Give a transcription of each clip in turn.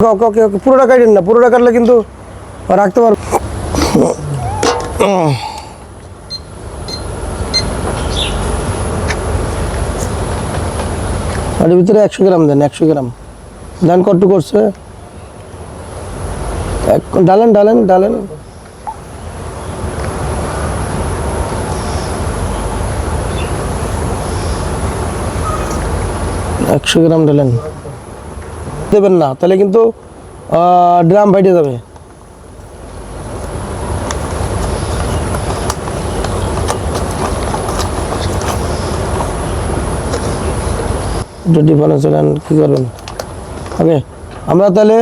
ওকে ওকে পুরোটা কাটেন না, পুরোটা কাটলে কিন্তু রাখতে পারব। আর ভিতরে একশো গ্রাম দেন, একশো গ্রাম। দেন কত করছে। ডালেন ডালেন ডালেন। একশো গ্রাম ডালেন। দেবেন না, তাহলে কিন্তু ড্রাম ফাইটে যাবে। হলেন কী করবেন? ওকে, আমরা তাহলে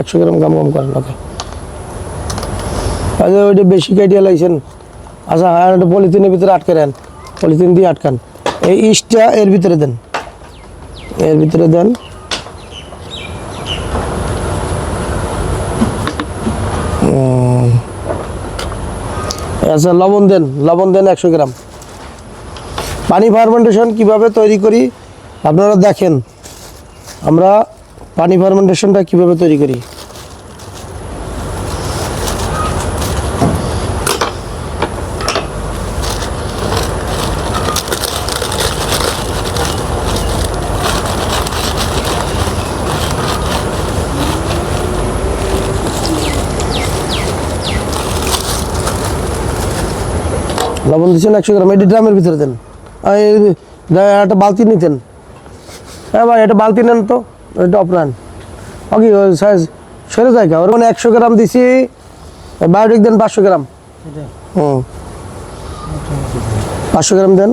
একশো গ্রাম গাম গাম করেন, ওকে। আচ্ছা ওইটা বেশি কাটিয়ে লাগছেন আচ্ছা হ্যাঁ একটা পলিথিনের ভিতরে আটকে দেন, পলিথিন দিয়ে আটকান। এই ইস্টটা এর ভিতরে দেন। এর ভিতরে দেন। আচ্ছা লবণ দেন লবণ দেন একশো গ্রাম। পানি ফার্মেন্টেশন কীভাবে তৈরি করি? আপনারা দেখেন, আমরা পানি ফার্মেন্টেশনটা কীভাবে তৈরি করি। লবণ দিচ্ছেন একশো গ্রাম। এটি ড্রামের ভিতরে দেন। একটা বালতি নিতেন। হ্যাঁ ভাই এটা বালতি নেন তো। এটা অপরান ওকে সাইজ সরে যায় কা ওর মানে একশো গ্রাম দিছি বায়োটিক দেন পাঁচশো গ্রাম। হুম। পাঁচশো গ্রাম দেন।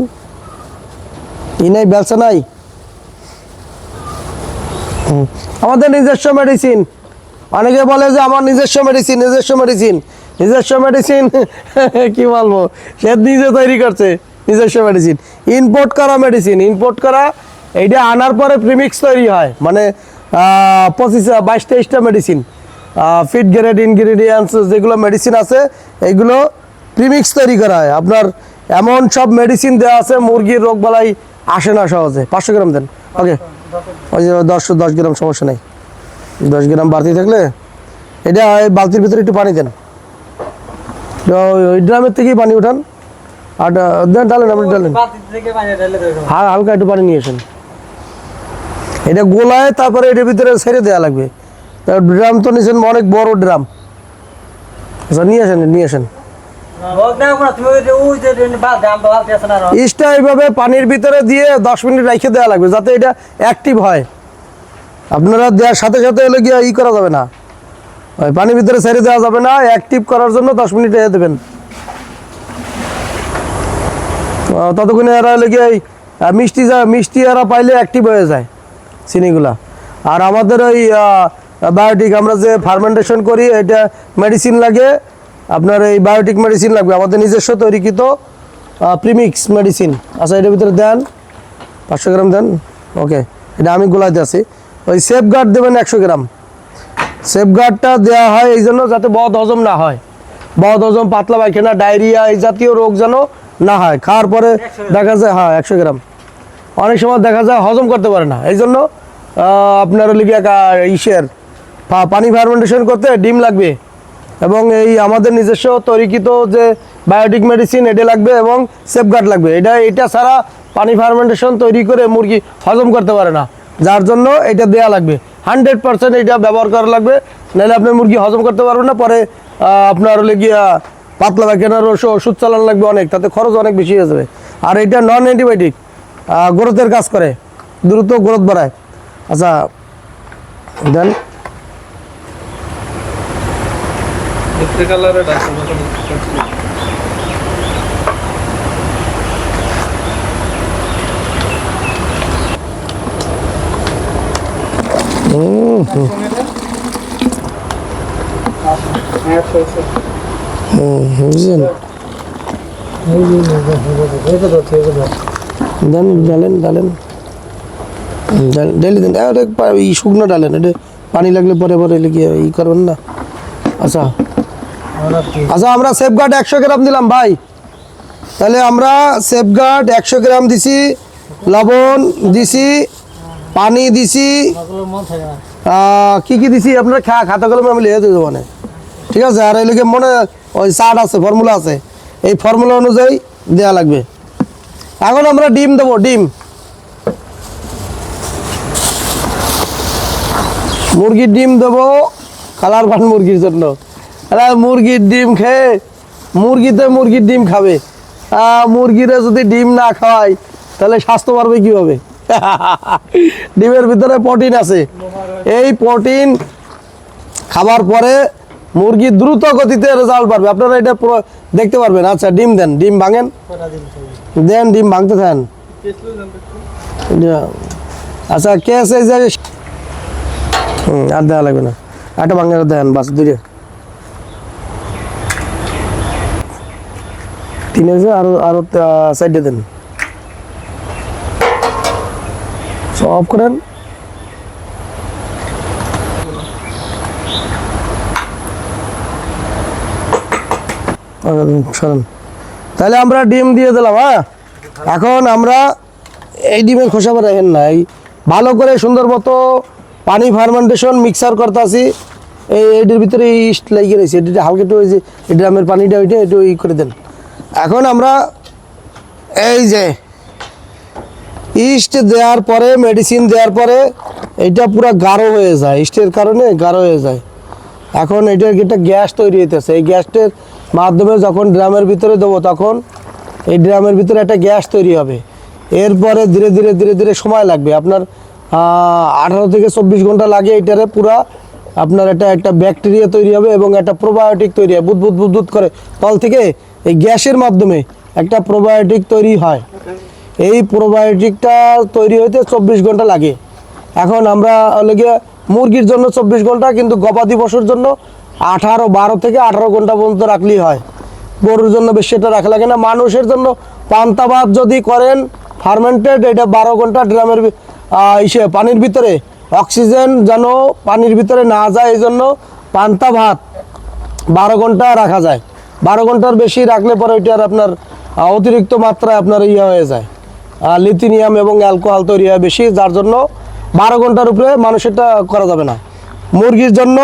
ই নাই ব্যবসা নাই। আমাদের নিজস্ব মেডিসিন অনেকে বলে যে, আমার নিজস্ব মেডিসিন নিজস্ব মেডিসিন নিজস্ব মেডিসিন কি বলব? সে নিজে তৈরি করছে, নিজস্ব মেডিসিন ইম্পোর্ট করা মেডিসিন ইম্পোর্ট করা, এইটা আনার পরে প্রিমিক্স তৈরি হয়। মানে পঁচিশ, বাইশ, তেইশটা মেডিসিন ফিট গ্রেড ইনগ্রিডিয়েন্টস যেগুলো মেডিসিন আছে, এইগুলো প্রিমিক্স তৈরি করা হয়। আপনার এমন সব মেডিসিন দেওয়া আছে, মুরগির রোগ বালাই আসে না সহজে। পাঁচশো গ্রাম দেন। ওকে ওই যে দশ দশ গ্রাম সমস্যা নেই। দশ গ্রাম বাড়তি থাকলে, এটা বালতির ভিতরে একটু পানি দেন। ওই- ড্রামের থেকেই পানি উঠান আর দেন ডালেন আপনি ডালেন হা- হালকা একটু পানি নিয়ে আসেন। এটা গোলায় তারপরে এটার ভিতরে ছেড়ে দেওয়া লাগবে। ড্রাম তো নিয়েছেন অনেক বড় ড্রাম। আচ্ছা নিয়ে আসেন নিয়ে আসেন। ইস্টা এইভাবে পানির ভিতরে দিয়ে দশ মিনিট রেখে দেওয়া লাগবে যাতে এটা অ্যাক্টিভ হয়। আপনারা দেওয়ার সাথে সাথে এলে গিয়ে ই করা যাবে না। ওই পানির ভিতরে ছেড়ে দেওয়া যাবে না অ্যাক্টিভ করার জন্য দশ মিনিট রেখে দেবেন। ততক্ষণে এরা হলে এই, আহ, মিষ্টি যা মিষ্টি এরা পাইলে অ্যাক্টিভ হয়ে যায় চিনিগুলা। আর আমাদের ওই বায়োটিক আমরা যে ফার্মেন্টেশন করি এটা মেডিসিন লাগে। আপনার এই বায়োটিক মেডিসিন লাগবে আমাদের নিজস্ব তৈরিকৃত প্রিমিক্স মেডিসিন আচ্ছা এটার ভিতরে দেন পাঁচশো গ্রাম দেন ওকে এটা আমি গোলাতে আছি ওই সেফ গার্ড দেবেন একশো গ্রাম। সেফ গার্ডটা দেওয়া হয় এই জন্য যাতে বদ হজম না হয়। বদ হজম পাতলা পায়খানা ডায়রিয়া এই জাতীয় রোগ যেন না হয়। খাওয়ার পরে দেখা যায় হ্যাঁ একশো গ্রাম। অনেক সময় দেখা যায় হজম করতে পারে না। এই জন্য আপনার লিগে ইসের পানি ফার্মেন্টেশন করতে ডিম লাগবে। এবং এই আমাদের নিজস্ব তৈরিকৃত যে বায়োটিক মেডিসিন এটা লাগবে এবং সেফগার্ড লাগবে। এটা এটা ছাড়া পানি ফার্মেন্টেশন তৈরি করে মুরগি হজম করতে পারে না। যার জন্য এটা দেয়া লাগবে। হান্ড্রেড পার্সেন্ট এটা ব্যবহার করা লাগবে। নাহলে আপনি মুরগি হজম করতে পারবেন না পরে আপনার হলে গিয়া পাতলা পায়খানার ওষুধ চালানো লাগবে অনেক তাতে খরচ অনেক বেশি হয়ে যাবে। আর এটা নন অ্যান্টিবায়োটিক গ্রোথের কাজ করে দ্রুত গ্রোথ বাড়ায়। আচ্ছা দেন। হুম, বুঝছেন? দেন ডালেন ডালেন ডাল- দেন আর এক পা- ই শুকনো ডালেন এটা পানি লাগলে পরে পরে লেগে ই করবেন না আচ্ছা আচ্ছা আমরা সেফগার্ড একশো গ্রাম দিলাম ভাই তাহলে আমরা সেফগার্ড একশো গ্রাম দিছি লবণ দিছি পানি দিছি। কি কি দিছি? আপনার খা খাতা কলমে আমি লিখে দেবো মানে ঠিক আছে? আর এদিকে মনে, ওই চার্ট আছে, ফর্মুলা আছে। এই ফর্মুলা অনুযায়ী দেওয়া লাগবে। এখন আমরা ডিম দেবো, ডিম। মুরগির ডিম দেবো, কালার পান মুরগির জন্য। আরে, মুরগির ডিম খেয়ে, মুরগিতে মুরগির ডিম খাবে। মুরগিরে যদি ডিম না খাওয়াই তাহলে স্বাস্থ্য বাড়বে কীভাবে? ডিমের ভিতরে প্রোটিন আছে। এই প্রোটিন খাবার পরে মুরগি দ্রুত গতিতে রেজাল্ট পারবে আপনারা এটা দেখতে পারবেন। আচ্ছা ডিম দেন। ডিম ভাঙেন। দিন ডিম ভাঙতে থাকেন। আচ্ছা কে আছে এই যে হুম, আর দেওয়া লাগবে না। একটা ভাঙে দেন বাস দুইটা তিন আরও আরও সাইডে দেন। অফ করেন। তাহলে আমরা ডিম দিয়ে দিলাম হ্যাঁ? এখন আমরা এই ডিমের খোসা রাখেন না এই ভালো করে সুন্দর মতো পানি ফার্মেন্টেশন মিক্সার করতেছি। এই এটির ভিতরে ইস্ট লাগিয়ে রয়েছে এটি হালকা একটু ওই যে ড্রামের পানিটা ওইটা একটু ই করে দেন। এখন আমরা এই যে ইস্ট দেওয়ার পরে মেডিসিন দেওয়ার পরে এটা পুরো গাঢ় হয়ে যায়। ইস্টের কারণে গাঢ় হয়ে যায়। এখন এটা একটা গ্যাস তৈরি হইতেছে। এই গ্যাসটার মাধ্যমে যখন ড্রামের ভিতরে দেবো, তখন এই ড্রামের ভিতরে একটা গ্যাস তৈরি হবে। এরপরে ধীরে ধীরে ধীরে ধীরে সময় লাগবে। আপনার আঠারো থেকে চব্বিশ ঘণ্টা লাগে এটারে পুরা। আপনার একটা একটা ব্যাকটেরিয়া তৈরি হবে এবং একটা প্রোবায়োটিক তৈরি হয় বুদবুদ বুদবুদ করে। তল থেকে এই গ্যাসের মাধ্যমে একটা প্রোবায়োটিক তৈরি হয়। এই প্রোবায়োটিকটা তৈরি হইতে চব্বিশ ঘণ্টা লাগে। এখন আমরা হলে মুরগির জন্য চব্বিশ ঘণ্টা, কিন্তু গবাদি পশুর জন্য আঠারো, বারো থেকে আঠারো ঘণ্টা পর্যন্ত রাখলেই হয়। গরুর জন্য বেশি এটা রাখা লাগে না। মানুষের জন্য পান্তা ভাত যদি করেন ফার্মেন্টেড এটা বারো ঘণ্টা ড্রামের ইসে পানির ভিতরে। অক্সিজেন যেন পানির ভিতরে না যায় এই জন্য পান্তা ভাত বারো ঘণ্টা রাখা যায়। বারো ঘণ্টার বেশি রাখলে পরে ওইটার আপনার অতিরিক্ত মাত্রায় আপনার ইয়ে হয়ে যায়। লিথিনিয়াম এবং অ্যালকোহল তৈরি হয় বেশি যার জন্য বারো ঘণ্টার উপরে মানুষেরটা করা যাবে না। মুরগির জন্য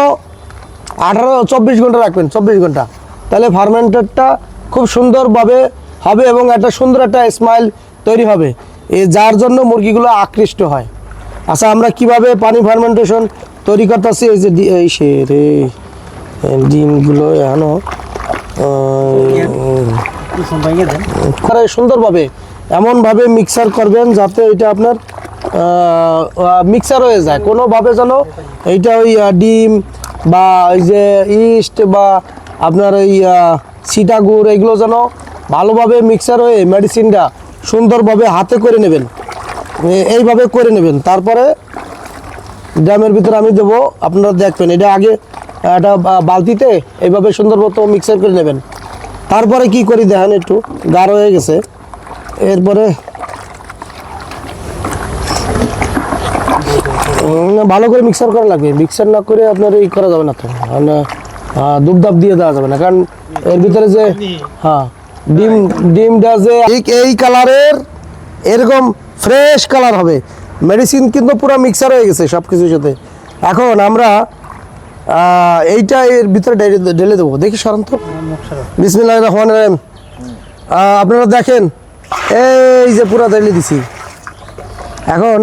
আঠারো চব্বিশ ঘণ্টা রাখবেন চব্বিশ ঘণ্টা। তাহলে ফার্মেন্টেডটা খুব সুন্দরভাবে হবে এবং একটা সুন্দর একটা স্মাইল তৈরি হবে। এ যার জন্য মুরগিগুলো আকৃষ্ট হয়। আচ্ছা আমরা কীভাবে পানি ফার্মেন্টেশন তৈরি করতেছি? এই যে এই সে রে ডিমগুলো এখনও সুন্দরভাবে এমনভাবে মিক্সার করবেন যাতে এটা আপনার মিক্সার হয়ে যায়। কোনোভাবে যেন এইটা ওই ডিম বা ওই যে ইস্ট বা আপনার ওই সিটা গুড় এগুলো যেন ভালোভাবে মিক্সার হয়ে মেডিসিনটা সুন্দরভাবে হাতে করে নেবেন। এইভাবে করে নেবেন। তারপরে ড্রামের ভিতরে আমি দেবো, আপনারা দেখবেন। এটা আগে একটা বালতিতে এইভাবে সুন্দর মতো মিক্সার করে নেবেন। তারপরে কি করি দেখেন একটু, গাঢ় হয়ে গেছে। এরপরে ভালো করে মিক্সার করা লাগবে। মিক্সার না করে আপনার এই করা যাবে না তো। দুবদাব দিয়ে দেওয়া যাবে না। কারণ, এর ভিতরে যে হ্যাঁ ডিম, ডিমটা যে, ঠিক এই কালারের এরকম ফ্রেশ কালার হবে। মেডিসিন কিন্তু পুরো মিক্সার হয়ে গেছে সব কিছুর সাথে। এখন আমরা এইটা এর ভিতরে ঢেলে- দেবো। দেখি সরন্ত বিসমিল্লাহ রহমান রহিম। আপনারা দেখেন এই যে পুরা দাঁড়িয়ে দিছি। এখন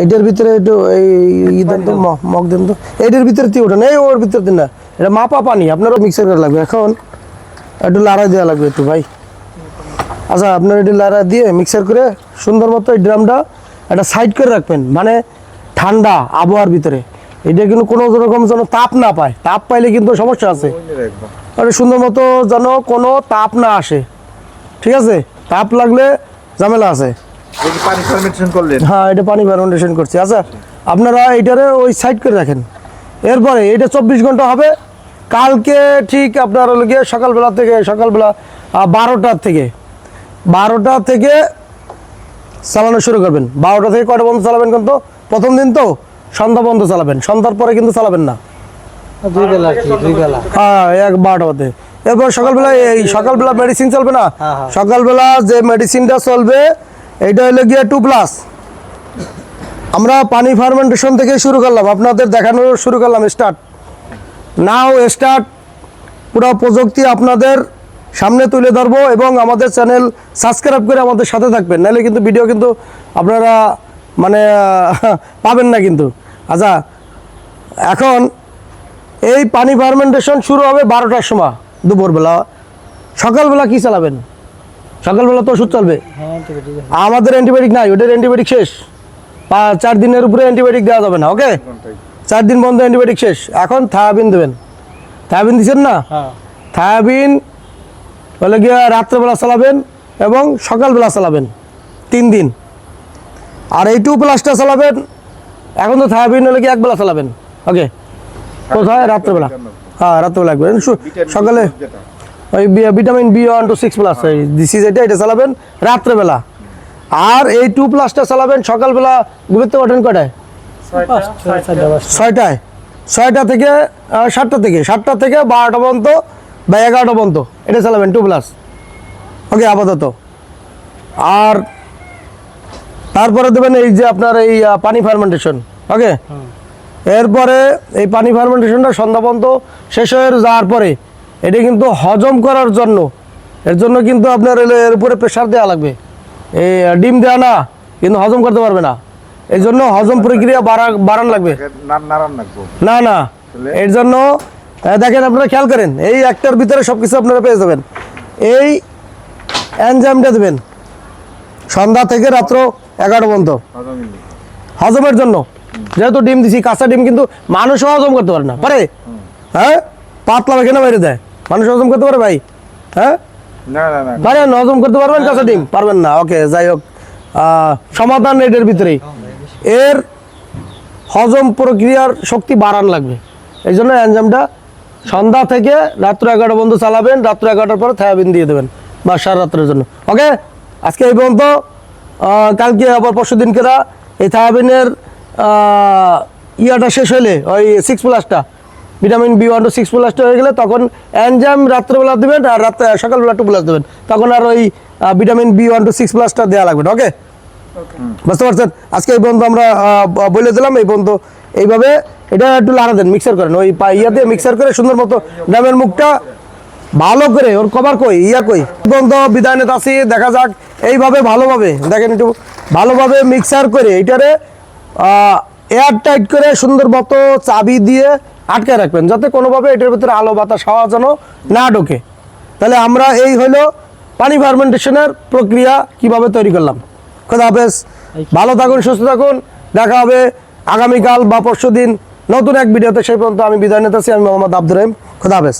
এইটার ভিতরে একটু এই দেন তো মগ দেন তো। এইটার ভিতরে দিয়ে ওঠেন এই ওর ভিতরে দিন না। এটা মাপা পানি আপনারও মিক্সার করা লাগবে। এখন একটু লাড়া দেওয়া লাগবে একটু ভাই। আচ্ছা আপনার একটু লাড়া দিয়ে মিক্সার করে সুন্দর মতো এই ড্রামটা একটা সাইড করে রাখবেন। মানে ঠান্ডা আবহাওয়ার ভিতরে। এটা কিন্তু কোনো রকম যেন তাপ না পায়। তাপ পাইলে কিন্তু সমস্যা আছে। সুন্দর মতো যেন কোনো তাপ না আসে। ঠিক আছে? তাপ লাগলে ঝামেলা আছে। পানি ফার্মেন্টেশন করলেন। হ্যাঁ এটা পানি ফার্মেন্টেশন করছি। আচ্ছা আপনারা এইটারে ওই সাইড করে রাখেন। এরপরে এটা চব্বিশ ঘণ্টা হবে। কালকে ঠিক আপনার হলো গিয়ে সকালবেলা থেকে সকালবেলা বারোটার থেকে। বারোটা থেকে চালানো শুরু করবেন। বারোটা থেকে কয়টা বন্ধ চালাবেন কিন্তু প্রথম দিন তো সন্ধ্যা বন্ধ চালাবেন। সন্ধ্যার পরে কিন্তু চালাবেন না। দুই বেলা দুই বেলা। হ্যাঁ এক বারোটা এরপর সকালবেলা এই সকালবেলা মেডিসিন চলবে না। হ্যাঁ, হ্যাঁ। সকালবেলা যে মেডিসিনটা চলবে এটা হলো গিয়ে টু প্লাস আমরা পানি ফার্মেন্টেশন থেকে শুরু করলাম। আপনাদের দেখানো শুরু করলাম স্টার্ট নাও স্টার্ট পুরো প্রযুক্তি আপনাদের সামনে তুলে ধরবো এবং আমাদের চ্যানেল সাবস্ক্রাইব করে আমাদের সাথে থাকবেন। নাহলে কিন্তু ভিডিও কিন্তু আপনারা মানে পাবেন না কিন্তু। আচ্ছা এখন এই পানি ফার্মেন্টেশন শুরু হবে বারোটার সময়। দুপুরবেলা সকালবেলা কি চালাবেন? সকালবেলা তো ওষুধ চলবে। হ্যাঁ আমাদের অ্যান্টিবায়োটিক নাই ওটার অ্যান্টিবায়োটিক শেষ। চার দিনের উপরে অ্যান্টিবায়োটিক দেওয়া যাবে না ওকে চার দিন বন্ধ অ্যান্টিবায়োটিক শেষ। এখন থায়াবিন দেবেন। থায়াবিন দিচ্ছেন না? হ্যাঁ। থায়াবিন বলে গিয়ে রাত্রেবেলা চালাবেন এবং সকালবেলা চালাবেন তিন দিন। আর এই টু প্লাসটা চালাবেন এখন তো থায়াবিন হলে কি একবেলা চালাবেন? ওকে কোথায়? রাত্রেবেলা। হ্যাঁ রাত্রেবেলা একবার সকালে ওই vitamin B one two six plus ডিসিজ এটা এটা চালাবেন রাত্রেবেলা। আর এই টু প্লাসটা চালাবেন সকালবেলা ঘুরতে ওঠেন কটায়। ছয়টায়। ছয়টা থেকে সাতটা থেকে। সাতটা থেকে বারোটা পর্যন্ত বা এগারোটা পর্যন্ত এটা চালাবেন টু প্লাস ওকে আপাতত। আর তারপরে দেবেন এই যে আপনার এই পানি ফার্মেন্টেশন ওকে? এরপরে এই পানি ফার্মেন্টেশনটা সন্ধ্যা পর্যন্ত শেষ হয়ে যাওয়ার পরে এটা কিন্তু হজম করার জন্য এর জন্য কিন্তু আপনার এর- উপরে প্রেশার দেওয়া লাগবে। এই ডিম দেওয়া না কিন্তু হজম করতে পারবে না। এই জন্য হজম প্রক্রিয়া বাড়া বাড়ান লাগবে। না- না এর জন্য দেখেন আপনারা খেয়াল করেন এই একটার ভিতরে সব কিছু আপনারা পেয়ে যাবেন। এই অ্যানজামটা দেবেন সন্ধ্যা থেকে রাত্র এগারো পর্যন্ত। হজমের জন্য। যেহেতু ডিম দিছি কাঁচা ডিম কিন্তু মানুষও হজম করতে পারে না। পারে? হ্যাঁ? পাতলা কেন বাইরে দেয়? মানুষ হজম করতে পারে ভাই? হ্যাঁ? পারেন হজম করতে পারবেন কাঁচা ডিম? পারবেন না। ওকে যাই হোক। সমাধান এটার ভিতরেই এর হজম প্রক্রিয়ার শক্তি বাড়ান লাগবে। এই জন্য অ্যানজামটা সন্ধ্যা থেকে রাত্র এগারোটা পর্যন্ত চালাবেন। রাত্র এগারোটার পরে থায়াবিন দিয়ে দেবেন। বা সারা রাত্রের জন্য। ওকে? আজকে এই পর্যন্ত। কালকে আবার পরশু দিনকেরা এই থায়াবিনের ইয়াটা শেষ হলে ওই সিক্স প্লাসটা vitamin B one two six প্লাসটা হয়ে গেলে তখন অ্যানজাম রাত্রেবেলা দেবেন আর রাত্রে সকালবেলা টু প্লাস দেবেন। তখন আর ওই vitamin B one two six প্লাসটা দেওয়া লাগবে না ওকে বুঝতে পারছেন? আজকে এই বন্ধু আমরা বলে দিলাম এই বন্ধু এইভাবে এটা একটু লাড়া দেন মিক্সার করেন। ওই পা- ইয়া দিয়ে মিক্সার করে সুন্দর মতো ড্রামের মুখটা ভালো করে ওর কভার কই ইয়া কই? পর্যন্ত বিদায় নেতা আছি দেখা যাক এইভাবে ভালোভাবে দেখেন একটু ভালোভাবে মিক্সার করে এইটারে এয়ার টাইট করে সুন্দর মতো চাবি দিয়ে আটকে রাখবেন, যাতে কোনোভাবে এটার ভিতরে আলো, বাতাস, হাওয়া যেন না ঢোকে। তাহলে আমরা এই হলো পানি ফার্মেন্টেশনের প্রক্রিয়া কীভাবে তৈরি করলাম। খোদা হাফেজ, ভালো থাকুন, সুস্থ থাকুন। দেখা হবে আগামীকাল বা পরশু দিন নতুন এক ভিডিওতে, সেই পর্যন্ত আমি বিদায় নিতেছি। আমি মোহাম্মদ আব্দুর রহিম। খোদা হাফেজ।